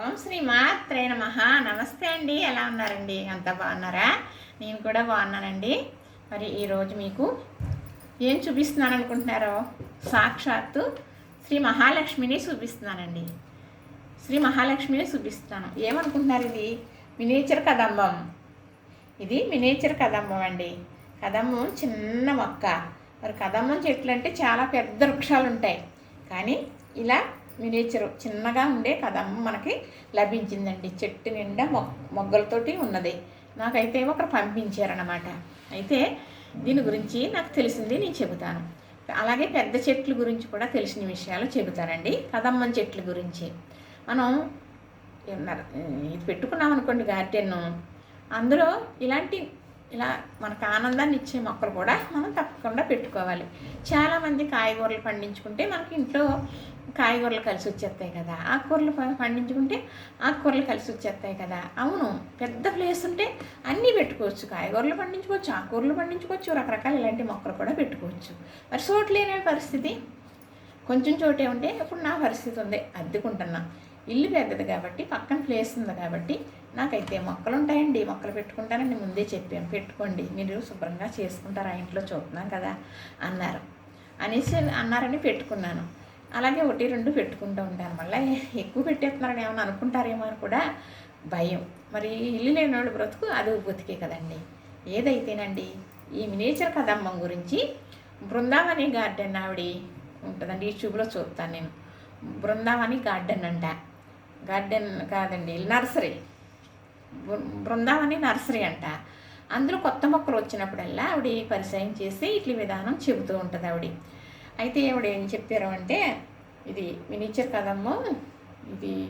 ఓం శ్రీ మాత్రే నమ. నమస్తే అండి. ఎలా ఉన్నారండి? అంతా బాగున్నారా? నేను కూడా బాగున్నానండి. మరి ఈరోజు మీకు ఏం చూపిస్తున్నాను అనుకుంటున్నారో? సాక్షాత్తు శ్రీ మహాలక్ష్మిని చూపిస్తున్నానండి. శ్రీ మహాలక్ష్మిని చూపిస్తున్నాను. ఏమనుకుంటున్నారు ఇది? మినేచర్ కదంబం. ఇది మినేచర్ కదంబం అండి. కదంబం చిన్న మొక్క. మరి కదంబం చెట్లు అంటే చాలా పెద్ద వృక్షాలు ఉంటాయి. కానీ ఇలా మినేచర్ చిన్నగా ఉండే కదమ్మ మనకి లభించిందండి. చెట్టు నిండా మొగ్ మొగ్గలతోటి ఉన్నది. నాకైతే ఒకరు పంపించారనమాట అయితే దీని గురించి నాకు తెలిసింది నేను చెబుతాను. అలాగే పెద్ద చెట్ల గురించి కూడా తెలిసిన విషయాలు చెబుతానండి. కదమ్మని చెట్ల గురించి. మనం ఇది పెట్టుకున్నాం అనుకోండి గార్డెన్. అందులో ఇలాంటి ఇలా మనకు ఆనందాన్ని ఇచ్చే మొక్కలు కూడా మనం తప్పకుండా పెట్టుకోవాలి. చాలామంది కాయగూరలు పండించుకుంటే మనకి ఇంట్లో కాయగూరలు కలిసి వచ్చేస్తాయి కదా. ఆకుకూరలు పండించుకుంటే ఆకుకూరలు కలిసి వచ్చేస్తాయి కదా. అవును పెద్ద ప్లేస్ ఉంటే అన్నీ పెట్టుకోవచ్చు. కాయగూరలు పండించుకోవచ్చు ఆకుకూరలు పండించుకోవచ్చు రకరకాల ఇలాంటి మొక్కలు కూడా పెట్టుకోవచ్చు. మరి చోటు లేని పరిస్థితి? కొంచెం చోటే ఉంటే ఇప్పుడు నా పరిస్థితి ఉంది. అద్దెకుంటున్నా. ఇల్లు పెద్దది కాబట్టి పక్కన ప్లేస్ ఉంది కాబట్టి నాకైతే మొక్కలు ఉంటాయండి మొక్కలు పెట్టుకుంటానని ముందే చెప్పాను. పెట్టుకోండి మీరు శుభ్రంగా చేసుకుంటారు ఆ ఇంట్లో చూస్తున్నాం కదా అన్నారు. అనేసి అన్నారని పెట్టుకున్నాను. అలాగే ఒకటి రెండు పెట్టుకుంటూ ఉంటాను. మళ్ళీ ఎక్కువ పెట్టేస్తున్నారని ఏమైనా అనుకుంటారేమో అని కూడా భయం. మరి ఇల్లు లేని వాళ్ళు బ్రతుకు అది బ్రతికే కదండి. ఏదైతేనండి ఈ మినేచర్ కదమ్మం గురించి బృందావని గార్డెన్ ఆవిడ ఉంటుందండి యూట్యూబ్లో చూస్తాను నేను. బృందావని గార్డెన్ అంట. గార్డెన్ కాదండి నర్సరీ. బృందావని నర్సరీ అంట. అందులో కొత్త మొక్కలు వచ్చినప్పుడల్లా ఆవిడ పరిచయం చేసి ఇట్ల విధానం చెబుతూ ఉంటుంది ఆవిడ. అయితే ఆవిడ ఏం చెప్పారు అంటే ఇది మినిచర్ కదమ్మో ఇది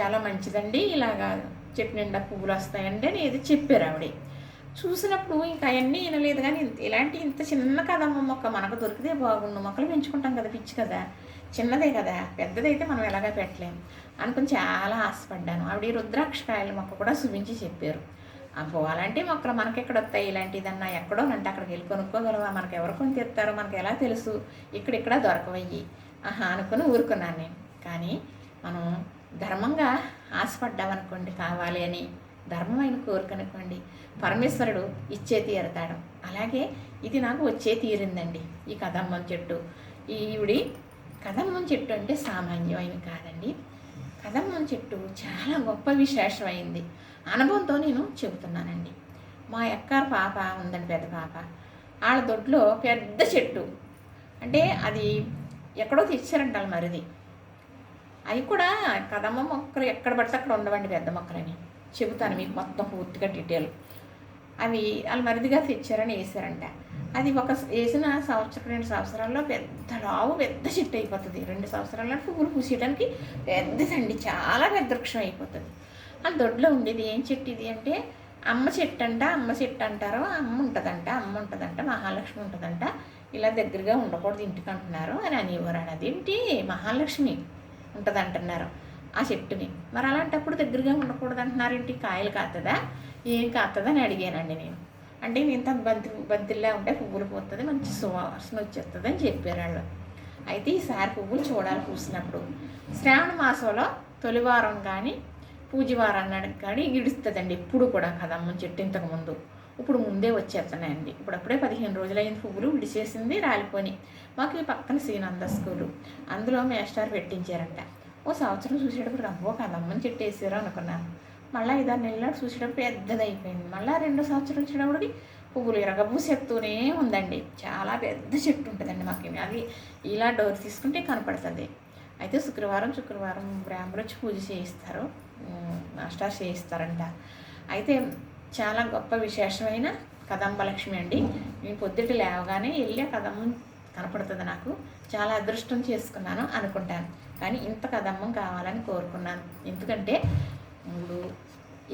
చాలా మంచిదండి ఇలాగా చెట్టు నిండా పువ్వులు వస్తాయండి అని ఏదో చెప్పారు ఆవిడ. చూసినప్పుడు ఇంకా అవన్నీ వినలేదు కానీ ఇంత- ఇలాంటి ఇంత చిన్న కదమ్మ మొక్క మనకు దొరికితే బాగుండు మొక్కలు పెంచుకుంటాం కదా పిచ్చి కదా. చిన్నదే కదా పెద్దదైతే మనం ఎలాగా పెట్టలేము అనుకుని చాలా ఆశపడ్డాను. ఆవిడ ఈ రుద్రాక్షకాయల మొక్క కూడా చూపించి చెప్పారు. అబ్బో అలాంటి మొక్కలు మనకి ఎక్కడ వస్తాయి ఇలాంటిదన్నా ఎక్కడో అంటే అక్కడికి వెళ్ళి కొనుక్కోగలవా? మనకి ఎవరు కొని తెస్తారో? మనకి ఎలా తెలుసు? ఇక్కడిక్కడ దొరకవయ్యి. ఆహా అనుకుని ఊరుకున్నాను నేను. కానీ మనం ధర్మంగా ఆశపడ్డామనుకోండి కావాలి అని ధర్మమైన కోరిక అనుకోండి పరమేశ్వరుడు ఇచ్చే తీరతాడు. అలాగే ఇది నాకు వచ్చే తీరిందండి. ఈ కదమ్మం చెట్టు. ఈవిడి కదమ్మం చెట్టు అంటే సామాన్యమైన కాదండి. కదమ్మం చెట్టు చాలా గొప్ప విశేషమైంది. అనుభవంతో నేను చెబుతున్నానండి. మా ఎక్కారు పాప ఉందండి పెద్ద పాప. వాళ్ళ దొడ్లో పెద్ద చెట్టు. అంటే అది ఎక్కడో తెచ్చారంట వాళ్ళ మరిది. అవి కూడా కదమ్మ మొక్కలు ఎక్కడ పడితే అక్కడ ఉండవండి పెద్ద మొక్కలని. చెబుతాను మీకు మొత్తం పూర్తిగా డీటెయిల్. అవి వాళ్ళు మరిదిగా తెచ్చారని వేసారంట అది ఒక వేసిన సంవత్సరం రెండు సంవత్సరాల్లో పెద్ద లావు పెద్ద చెట్టు అయిపోతుంది. రెండు సంవత్సరాల్లో పువ్వులు పూసేయడానికి పెద్దదండి చాలా పెద్ద వృక్షం అయిపోతుంది. ఆ దొడ్లో ఉండేది ఏం చెట్టు ఇది అంటే అమ్మ చెట్టు అంట అమ్మ చెట్టు అంటారు అమ్మ ఉంటుందంట అమ్మ ఉంటుందంట మహాలక్ష్మి ఉంటుందంట ఇలా దగ్గరగా ఉండకూడదు ఇంటికి అంటున్నారు అని అనేవారు. అదేంటి? మహాలక్ష్మి ఉంటుంది అంటున్నారు ఆ చెట్టుని. మరి అలాంటప్పుడు దగ్గరగా ఉండకూడదు అంటున్నారు ఏంటి కాయలు కాస్తుందా ఏం కాస్తుందా అని అడిగానండి నేను. అంటే ఇంత బంతి బంతిల్లా ఉంటే పువ్వులు పోతుంది మంచి సువాసన వచ్చేస్తుంది అని చెప్పారు వాళ్ళు. అయితే ఈసారి పువ్వులు చూడాలి పూసినప్పుడు శ్రావణ మాసంలో తొలివారం కానీ పూజవారం నాడు కానీ ఇడుస్తుందండి ఎప్పుడు కూడా కదమ్మ చెట్టు ఇంతకుముందు ఇప్పుడు ముందే వచ్చేస్తున్నాయండి ఇప్పుడప్పుడే పదిహేను పదిహేను రోజులైన పువ్వులు విడిచేసింది రాలిపోయి మాకు ఈ పక్కన శ్రీనంద స్కూలు. అందులో మేస్టార్ పెట్టించారంట. ఓ సంవత్సరం చూసేటప్పుడు రవ్వో కదమ్మని చెట్టు వేసారు అనుకున్నాను. మళ్ళీ ఐదారు నెలలు చూసేటప్పుడు పెద్దదైపోయింది. మళ్ళీ రెండో సంవత్సరం వచ్చేటప్పటికి పువ్వులు ఎరగబూసెత్తునే ఉందండి. చాలా పెద్ద చెట్టు ఉంటుందండి మాకు అది ఇలా డోర్ తీసుకుంటే కనపడుతుంది. అయితే శుక్రవారం శుక్రవారం బ్రాహ్మణులు వచ్చి పూజ చేయిస్తారు. ఉమ్, చేయిస్తారంట. అయితే చాలా గొప్ప విశేషమైన కదంబలక్ష్మి అండి. నేను పొద్దుట లేవగానే వెళ్ళి ఆ కదమ్మం కనపడుతుంది నాకు. చాలా అదృష్టం చేసుకున్నాను అనుకుంటాను. కానీ ఇంత కదమ్మం కావాలని కోరుకున్నాను. ఎందుకంటే మూడు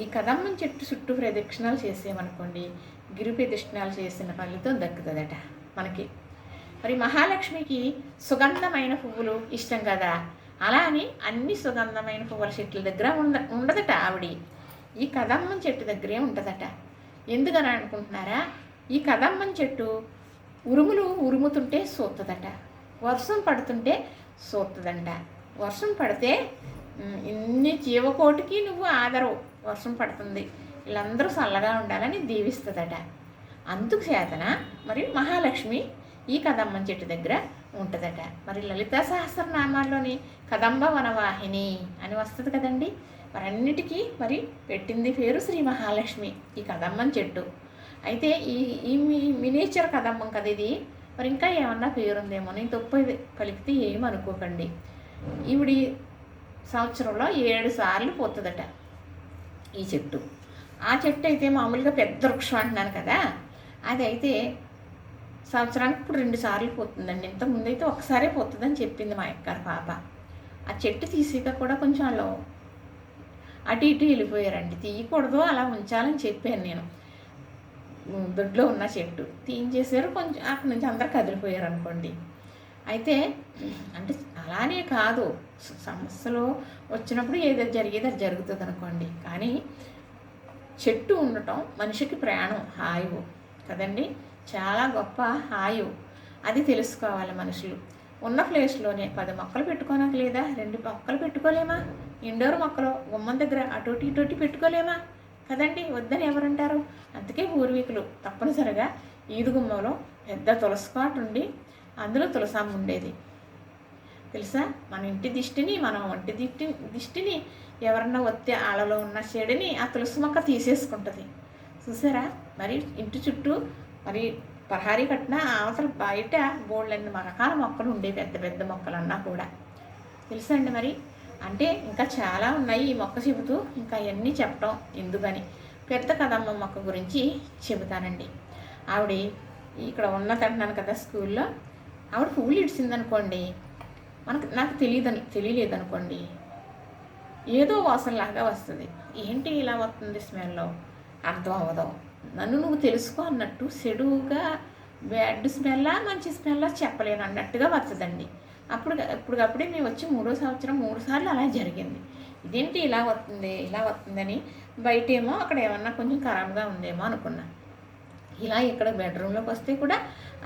ఈ కదమ్మం చెట్టు చుట్టూ ప్రదక్షిణాలు చేసేమనుకోండి గిరి ప్రదక్షిణాలు చేసిన ఫలితం దక్కుతుందట మనకి. మరి మహాలక్ష్మికి సుగంధమైన పువ్వులు ఇష్టం కదా? అలా అని అన్ని సుగంధమైన పువ్వుల చెట్ల దగ్గర ఉండ ఉండదట ఆవిడ. ఈ కదమ్మం చెట్టు దగ్గరే ఉంటుందట. ఎందుకని అనుకుంటున్నారా? ఈ కదమ్మం చెట్టు ఉరుములు ఉరుముతుంటే సోతుందట వర్షం పడుతుంటే సోతుందంట వర్షం పడితే ఇన్ని జీవకోటికి నువ్వు ఆదరవు. వర్షం పడుతుంది. వీళ్ళందరూ చల్లగా ఉండాలని దీవిస్తుందట. అందుకు చేతన మరి మహాలక్ష్మి ఈ కదమ్మం చెట్టు దగ్గర ఉంటుందట. మరి లలితా సహస్రనామాల్లోని కదంబ వనవాహిని అని వస్తుంది కదండి. మరి అన్నిటికీ మరి పెట్టింది పేరు శ్రీ మహాలక్ష్మి ఈ కదమ్మని చెట్టు. అయితే ఈ ఈ మీ మినేచర్ కదమ్మం కదా ఇది. మరి ఇంకా ఏమన్నా పేరుందేమో నేను తప్పు ఇది కలిపితే ఏమనుకోకండి. ఈవిడి సంవత్సరంలో ఏడు సార్లు పోతుందట ఈ చెట్టు. ఆ చెట్టు అయితే మామూలుగా పెద్ద వృక్షం అంటున్నాను కదా అది అయితే సంవత్సరానికి ఇప్పుడు రెండు సార్లు పోతుందండి. ఇంత ముందైతే ఒకసారే పోతుందని చెప్పింది మా యొక్క పాప. ఆ చెట్టు తీసాక కూడా కొంచెం వాళ్ళు అటు ఇటు వెళ్ళిపోయారండి. తీయకూడదు అలా ఉంచాలని చెప్పాను నేను. దొడ్లో ఉన్న చెట్టు. తీయించేసారు కొంచెం అక్కడి నుంచి అందరు కదిలిపోయారు అనుకోండి అయితే అంటే అలానే కాదు. సమస్యలు వచ్చినప్పుడు ఏదో జరిగేది అది జరుగుతుంది అనుకోండి కానీ చెట్టు ఉండటం మనిషికి ప్రయాణం హాయువు కదండి. చాలా గొప్ప హాయువు. అది తెలుసుకోవాలి మనుషులు. ఉన్న ప్లేస్లోనే పది మొక్కలు పెట్టుకోనక లేదా? రెండు మొక్కలు పెట్టుకోలేమా? ఇండోర్ మొక్కలు గుమ్మం దగ్గర అటోటి ఇటోటి పెట్టుకోలేమా? కదండి వద్దని ఎవరంటారు? అందుకే పూర్వీకులు తప్పనిసరిగా ఈదుగుమ్మలో పెద్ద తులసి కాటు ఉండి అందులో తులసమ్మ ఉండేది తెలుసా? మన ఇంటి దిష్టిని మనం ఒంటి దిష్టి దిష్టిని ఎవరన్నా వస్తే ఆళ్ళలో ఉన్న చెడుని ఆ తులసి మొక్క తీసేసుకుంటుంది. చూసారా? మరి ఇంటి చుట్టూ మరి ప్రహారీ కట్టిన అవతల బయట బోళ్ళన్ని రకాల మొక్కలు ఉండేవి పెద్ద పెద్ద మొక్కలన్నా కూడా. తెలుసా అండి మరి? అంటే ఇంకా చాలా ఉన్నాయి ఈ మొక్క చెబుతూ ఇంకా అవన్నీ చెప్పడం ఎందుకని? పెద్ద కదమ్మ మొక్క గురించి చెబుతానండి. ఆవిడ ఇక్కడ ఉన్నదంటున్నాను కదా స్కూల్లో. ఆవిడ పువ్వులు ఇడిచిందనుకోండి మనకు నాకు తెలియదని తెలియలేదు అనుకోండి ఏదో వాసనలాగా వస్తుంది. ఏంటి ఇలా వస్తుంది స్మెల్లో అర్థం అవ్వదు. నన్ను నువ్వు తెలుసుకో అన్నట్టు చెడుగా బ్యాడ్ స్మెల్లా మంచి స్మెల్లా చెప్పలేను అన్నట్టుగా వస్తుందండి. అప్పుడు ఇప్పటికప్పుడే మేము వచ్చి మూడో సంవత్సరం మూడు సార్లు అలా జరిగింది. ఇదేంటి ఇలా వస్తుంది ఇలా వస్తుందని బయటేమో అక్కడ ఏమన్నా కొంచెం ఖరాబ్గా ఉందేమో అనుకున్నా. ఇలా ఇక్కడ బెడ్రూమ్లోకి వస్తే కూడా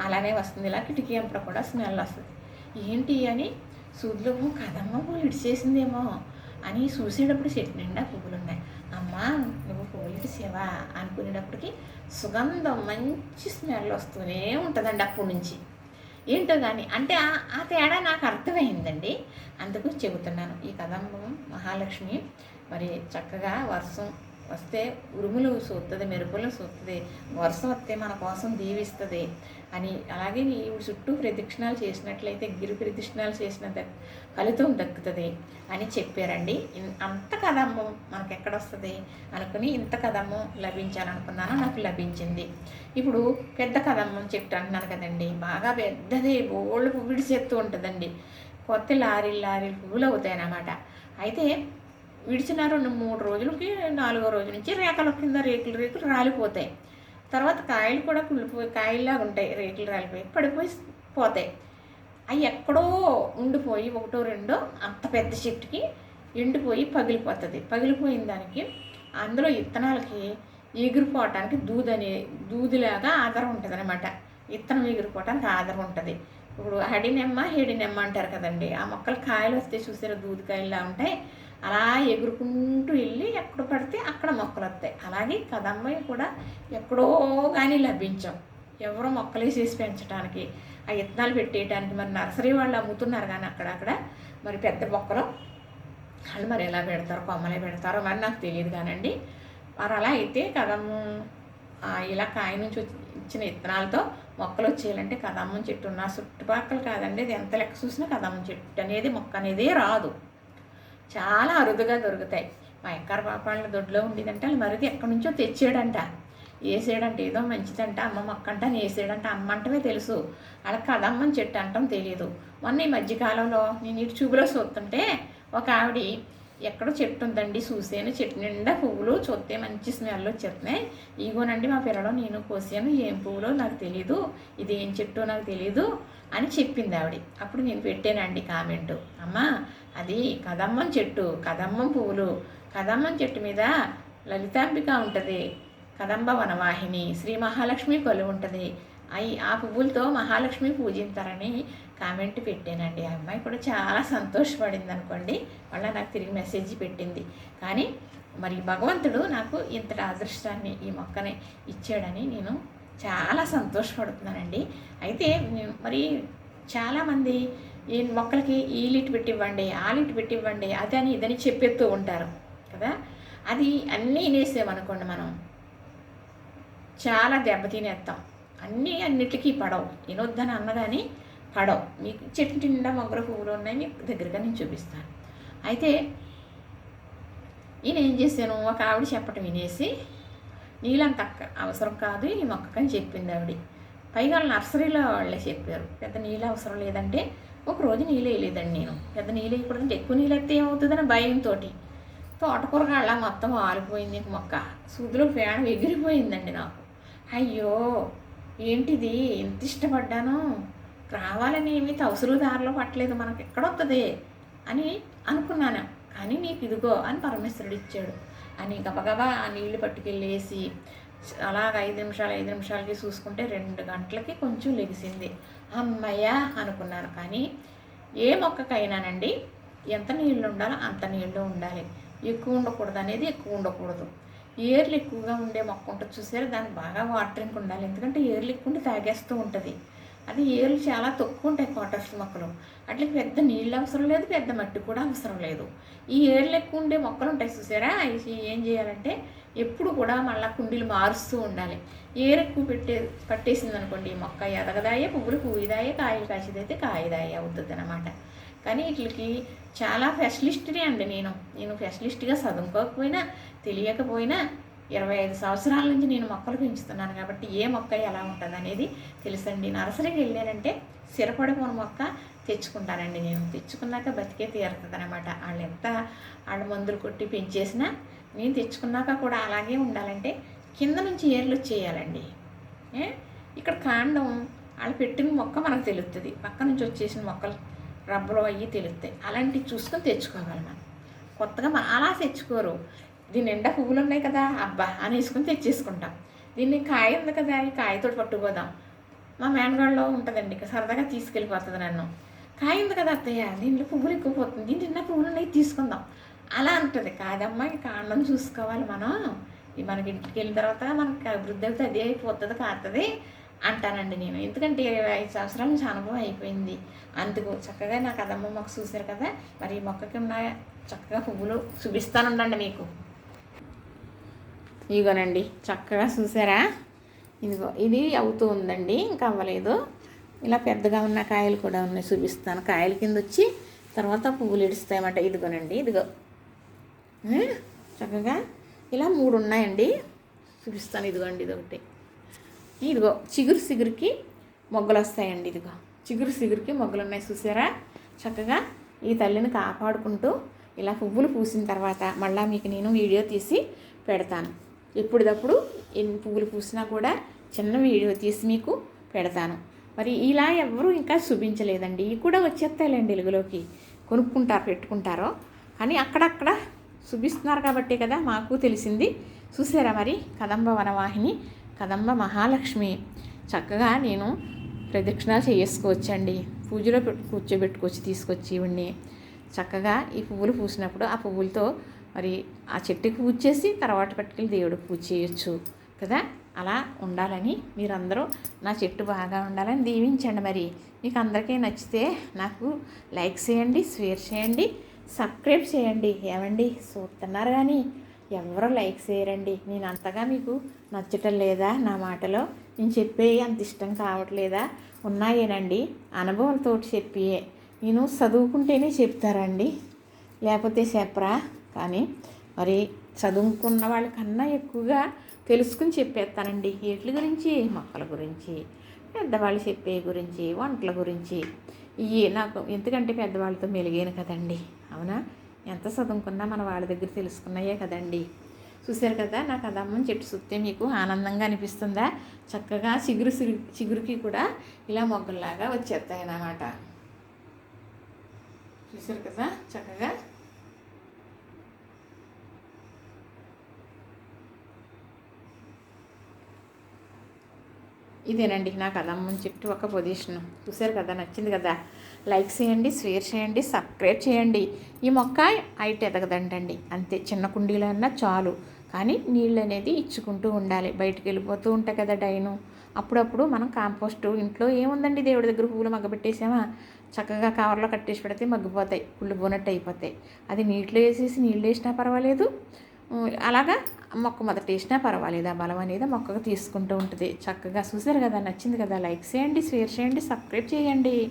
అలానే వస్తుంది. ఇలా కిటికీ అంతా కూడా స్మెల్ వస్తుంది. ఏంటి అని సూదిలో కదమ్మ పువ్వులు ఇడిచేసిందేమో అని చూసేటప్పుడు చెట్టు నిండా పువ్వులున్నాయి. అమ్మా నువ్వు పువ్వులు ఇడిసేవా అనుకునేటప్పటికి సుగంధం మంచి స్మెల్ వస్తూనే ఉంటుందండి అప్పటి నుంచి. ఏంటో కానీ అంటే ఆ- ఆ తేడా నాకు అర్థమైందండి. అందుకు చెబుతున్నాను. ఈ కదంబం మహాలక్ష్మి మరి చక్కగా వర్షం వస్తే ఉరుములు సూస్తుంది మెరుపులు సూస్తుంది వర్షం వస్తే మన కోసం దీవిస్తుంది అని. అలాగే ఈ చుట్టూ ప్రదక్షిణాలు చేసినట్లయితే గిరి ప్రదక్షిణాలు చేసిన ఫలితం దక్కుతుంది అని చెప్పారండి. అంత కదమ్ము మనకి ఎక్కడ వస్తుంది అనుకుని ఇంత కదమ్మం లభించాలనుకున్నాను నాకు లభించింది. ఇప్పుడు పెద్ద కదమ్మం చెట్టు అంటున్నాను కదండి. బాగా పెద్దది బోళ్ళు పువ్వుడి చెత్తు ఉంటుందండి. కొత్త లారీలు లారీలు పువ్వులు అవుతాయి అన్నమాట అయితే విడిచిన రెండు మూడు రోజులకి నాలుగో రోజు నుంచి రేకల కింద రేకులు రేకులు రాలిపోతాయి. తర్వాత కాయలు కూడా కుళ్ళిపోయి కాయల్లాగా ఉంటాయి రేకులు రాలిపోయి పడిపోయి పోతాయి. అవి ఎక్కడో ఉండిపోయి ఒకటో రెండో అంత పెద్ద చెట్టుకి ఎండిపోయి పగిలిపోతుంది. పగిలిపోయిన దానికి అందులో ఇత్తనాలకి ఎగిరిపోవటానికి దూదని దూదిలాగా ఆధారం ఉంటుంది అనమాట ఇత్తనం ఎగిరిపోవటానికి ఆధారం ఉంటుంది. ఇప్పుడు హడినెమ్మ హెడినెమ్మ అంటారు కదండి. ఆ మొక్కలు కాయలు వస్తే చూసారా దూదికాయల్లా ఉంటాయి. అలా ఎగురుకుంటూ వెళ్ళి ఎక్కడ పడితే అక్కడ మొక్కలు వస్తాయి. అలాగే కదమ్మయ్య కూడా ఎక్కడో కానీ లభించాం. ఎవరో మొక్కలు వేసేసి పెంచడానికి ఆ విత్తనాలు పెట్టేయడానికి మరి నర్సరీ వాళ్ళు అమ్ముతున్నారు కానీ అక్కడక్కడ మరి పెద్ద మొక్కలు. వాళ్ళు మరి ఎలా పెడతారో కొమ్మలే పెడతారో మరి నాకు తెలియదు కానండి. మరి అలా అయితే కదమ్మ ఆ, ఇలా కాయ నుంచి ఇచ్చిన విత్తనాలతో మొక్కలు వచ్చేయాలంటే కదమ్మం చెట్టు నా చుట్టుపక్కల కాదండి ఇది ఎంత లెక్క చూసినా కదమ్మం చెట్టు అనేది మొక్క అనేది రాదు. చాలా అరుదుగా దొరుకుతాయి. మా ఎక్కర పాపాళ్ళ దొడ్లో ఉండేదంటే వాళ్ళు మరిది ఎక్కడి నుంచో తెచ్చాడంట. వేసాడంట ఏదో మంచిదంట అమ్మ మొక్క అంట వేసాడంట అమ్మ అంటమే తెలుసు. అలా కదమ్మని చెట్టు అంటాం తెలియదు మొన్న ఈ మధ్యకాలంలో నేను ఇటు చూపులో చూస్తుంటే ఒక ఆవిడ ఎక్కడో చెట్టు ఉందండి చూసాను చెట్టు నిండా పువ్వులు చూస్తే మంచి స్మెల్ వచ్చేస్తున్నాయి. ఇగోనండి మా పిల్లలు నేను కోసాను. ఏం పువ్వులో నాకు తెలియదు ఇది ఏం చెట్టు నాకు తెలియదు అని చెప్పింది ఆవిడ. అప్పుడు నేను పెట్టానండి కామెంటు. అమ్మా అది కదమ్మం చెట్టు కదమ్మం పువ్వులు. కదమ్మం చెట్టు మీద లలితాంబిక ఉంటుంది. కదంబ వనవాహిని శ్రీ మహాలక్ష్మి కొలు ఉంటుంది. అయి ఆ పువ్వులతో మహాలక్ష్మి పూజించారని కామెంట్ పెట్టానండి. ఆ అమ్మాయి కూడా చాలా సంతోషపడింది అనుకోండి మళ్ళీ నాకు తిరిగి మెసేజ్ పెట్టింది. కానీ మరి భగవంతుడు నాకు ఇంతటి అదృష్టాన్ని ఈ మొక్కని ఇచ్చాడని నేను చాలా సంతోషపడుతున్నానండి. అయితే మరి చాలామంది ఈ మొక్కలకి ఈ లిట్ పెట్టివ్వండి ఆ లిట్ పెట్టివ్వండి అదని ఇదని చెప్పేస్తూ ఉంటారు కదా. అది అన్నీ వినేసామనుకోండి మనం చాలా దెబ్బతినేస్తాం అన్నీ అన్నిటికీ పడవు. వినొద్దని అన్నదాని పడవు. మీకు చెట్టు నిండా మొగ్గల పువ్వులు ఉన్నాయి మీకు దగ్గరగా నేను చూపిస్తాను. అయితే నేను ఏం చేశాను? ఒక ఆవిడ చెప్పటం వినేసి నీళ్ళంత అవసరం కాదు ఈ మొక్కకని చెప్పింది ఆవిడ. పైగా నర్సరీలో వాళ్ళే చెప్పారు పెద్ద నీళ్ళు అవసరం లేదంటే ఒక రోజు నీళ్ళు వేయలేదండి నేను. పెద్ద నీళ్ళు వేయకూడదంటే ఎక్కువ నీళ్ళు అయితే ఏమవుతుందని భయంతో తోటకూర కాళ్ళ మొత్తం ఆలిపోయింది మొక్క. సూదిలో ఫ్యాన్ ఎగిరిపోయిందండి నాకు. అయ్యో ఏంటిది? ఎంత ఇష్టపడ్డాను? రావాలని ఏమీ తవసరు దారిలో పట్టలేదు మనకు ఎక్కడొస్తుంది అని అనుకున్నాను. కానీ నీకు ఇదిగో అని పరమేశ్వరుడు ఇచ్చాడు. అని గబగబా ఆ నీళ్ళు పట్టుకెళ్ళేసి అలాగ ఐదు నిమిషాలు ఐదు నిమిషాలకి చూసుకుంటే రెండు గంటలకి కొంచెం లెగిసింది. అమ్మయ్యా అనుకున్నాను. కానీ ఏ మొక్కకైనానండి ఎంత నీళ్ళు ఉండాలో అంత నీళ్ళు ఉండాలి. ఎక్కువ ఉండకూడదు అనేది ఎక్కువ ఉండకూడదు. ఏర్లు ఎక్కువగా ఉండే మొక్క ఉంటుంది చూసారు? దానికి బాగా వాటరింగ్ ఉండాలి. ఎందుకంటే ఏర్లు ఎక్కువ ఉండి తాగేస్తూ ఉంటుంది. అది ఏర్లు చాలా తక్కువ ఉంటాయి కాటర్స్ మొక్కలు. అట్లా పెద్ద నీళ్ళు అవసరం లేదు పెద్ద మట్టి కూడా అవసరం లేదు. ఈ ఏర్లు ఎక్కువ ఉండే మొక్కలు ఉంటాయి చూసారా? అవి ఏం చేయాలంటే ఎప్పుడు కూడా మళ్ళీ కుండీలు మారుస్తూ ఉండాలి. ఏరు ఎక్కువ పెట్టే పట్టేసింది అనుకోండి ఈ మొక్క ఎదగదాయే పువ్వులు పూయిదాయే కాయలు కాసేదైతే కాయదాయే అవుతుంది అనమాట కానీ వీటికి చాలా స్పెషలిస్ట్నే అండి నేను. నేను స్పెషలిస్ట్గా చదువుకోకపోయినా తెలియకపోయినా ఇరవై ఐదు సంవత్సరాల నుంచి నేను మొక్కలు పెంచుతున్నాను కాబట్టి ఏ మొక్క ఎలా ఉంటుంది అనేది తెలుసండి. నర్సరీకి వెళ్ళానంటే సిరపడిపోని మొక్క తెచ్చుకుంటానండి నేను. తెచ్చుకున్నాక బతికే తీరుతుంది అనమాట వాళ్ళు ఎంత వాళ్ళ మందులు కొట్టి పెంచేసినా నేను తెచ్చుకున్నాక కూడా అలాగే ఉండాలంటే కింద నుంచి ఏర్లు వచ్చేయాలండి. ఇక్కడ కాండం వాళ్ళు పెట్టిన మొక్క మనకు తెలుస్తుంది పక్క నుంచి వచ్చేసిన మొక్కలు రబ్బలు అయ్యి తెలుస్తాయి అలాంటివి చూసుకొని తెచ్చుకోవాలి మనం. కొత్తగా మన అలా తెచ్చుకోరు. దీని నిండా పువ్వులు ఉన్నాయి కదా అబ్బా అని వేసుకొని తెచ్చేసుకుంటాం. దీన్ని కాయ ఉంది కదా ఈ కాయతో పట్టుకుపోదాం. మా మేనగాళ్ళలో ఉంటుందండి ఇక సరదాగా తీసుకెళ్ళిపోతుంది నన్ను. కాయ ఉంది కదా అత్తయ్య దీంట్లో పువ్వులు ఎక్కువ పోతుంది. దీని నిండా పువ్వులు ఉన్నాయి తీసుకుందాం. అలా అంటుంది. కాదమ్మా ఈ కాండం చూసుకోవాలి మనం. ఈ మనకి ఇంటికి వెళ్ళిన తర్వాత మనకి అభివృద్ధి అవుతుంది అదే అయిపోతుంది కాస్తుంది అంటానండి నేను. ఎందుకంటే ఇరవై ఐదు సంవత్సరాల నుంచి అనుభవం అయిపోయింది. అందుకు చక్కగా నా కదమ్మ మొక్క చూశారు కదా మరి ఈ మొక్కకి ఉన్న చక్కగా పువ్వులు చూపిస్తానుండండి మీకు. ఇదిగోనండి చక్కగా చూసారా? ఇదిగో ఇది అవుతూ ఉందండి ఇంకా అవ్వలేదు. ఇలా పెద్దగా ఉన్న కాయలు కూడా ఉన్నాయి చూపిస్తాను. కాయల కింద వచ్చి తర్వాత పువ్వులు ఇడుస్తాయన్నమాట. ఇదిగోనండి ఇదిగో. చక్కగా ఇలా మూడు ఉన్నాయండి. చూపిస్తాను ఇదిగోండి ఇది ఒకటి ఇదిగో చిగురు సిగురికి మొగ్గలు వస్తాయండి ఇదిగో. చిగురు సిగురికి మొగ్గలు ఉన్నాయి చూసారా? చక్కగా ఈ తల్లిని కాపాడుకుంటూ ఇలా పువ్వులు పూసిన తర్వాత మళ్ళీ మీకు నేను వీడియో తీసి పెడతాను. ఎప్పుడప్పుడు ఎన్ని పువ్వులు పూసినా కూడా చిన్న వీడియో తీసి మీకు పెడతాను. మరి ఇలా ఎవరు ఇంకా చూపించలేదండి. ఇవి కూడా వచ్చేస్తాయిలేండి వెలుగులోకి. కొనుక్కుంటారు పెట్టుకుంటారో కానీ అక్కడక్కడ చూపిస్తున్నారు కాబట్టే కదా మాకు తెలిసింది. చూసారా మరి? కదంబ వనవాహిని కదంబ మహాలక్ష్మి. చక్కగా నేను ప్రదక్షిణాలు చేసుకోవచ్చండి. పూజలో పెట్టు కూర్చోబెట్టుకొచ్చి తీసుకొచ్చి ఇవన్నీ చక్కగా ఈ పువ్వులు పూసినప్పుడు ఆ పువ్వులతో మరి ఆ చెట్టుకి పూజ చేసి తర్వాత పట్టుకెళ్ళి దేవుడికి పూజ చేయొచ్చు కదా? అలా ఉండాలని మీరందరూ నా చెట్టు బాగా ఉండాలని దీవించండి మరి. మీకు అందరికీ నచ్చితే నాకు లైక్ చేయండి షేర్ చేయండి సబ్స్క్రైబ్ చేయండి. ఏమండి? చూస్తున్నారు కానీ ఎవరో లైక్ చేయరండి. నేను అంతగా మీకు నచ్చటం లేదా నా మాటలో? నేను చెప్పే అంత ఇష్టం కావట్లేదా? ఉన్నాయేనండి. అనుభవంతో చెప్పియే. నేను చదువుకుంటేనే చెప్తారండి. లేకపోతే చెప్పరా? కానీ మరి చదువుకున్న వాళ్ళకన్నా ఎక్కువగా తెలుసుకుని చెప్పేస్తానండి. వీటి గురించి? మొక్కల గురించి పెద్దవాళ్ళు చెప్పే గురించి వంటల గురించి. ఇవి నాకు ఎందుకంటే పెద్దవాళ్ళతో మెలిగాను కదండి. అవునా? ఎంత చదువుకున్నా మన వాళ్ళ దగ్గర తెలుసుకున్నాయే కదండి. చూశారు కదా నాకు అదమ్మని చెట్టు చూస్తే మీకు ఆనందంగా అనిపిస్తుందా? చక్కగా చిగురు చిగురుకి కూడా ఇలా మొగ్గల్లాగా వచ్చేస్తాయి అన్నమాట చూశారు కదా చక్కగా ఇదేనండి నా ముందు చెట్టు ఒక పొజిషన్ చూసారు కదా నచ్చింది కదా? లైక్ చేయండి షేర్ చేయండి సబ్స్క్రైబ్ చేయండి. ఈ మొక్క హైట్ ఎదగదంటండి. అంతే చిన్న కుండీలో అన్నా చాలు. కానీ నీళ్ళు అనేది ఇచ్చుకుంటూ ఉండాలి. బయటికి వెళ్ళిపోతూ ఉంటాయి కదా డైను. అప్పుడప్పుడు మనం కాంపోస్ట్ ఇంట్లో ఏముందండి? దేవుడి దగ్గర పువ్వులు మగ్గబెట్టేసామా? చక్కగా కవర్లో కట్టేసి పెడితే మగ్గిపోతాయి పుల్లుపోనట్టు అయిపోతాయి. అది నీటిలో వేసేసి నీళ్ళు వేసినా పర్వాలేదు. అలాగా మొక్క మొదట వేసినా పర్వాలేదు. ఆ బలం అనేది మొక్కకు తీసుకుంటూ ఉంటుంది. చక్కగా చూసారు కదా నచ్చింది కదా. లైక్ చేయండి షేర్ చేయండి సబ్స్క్రైబ్ చేయండి.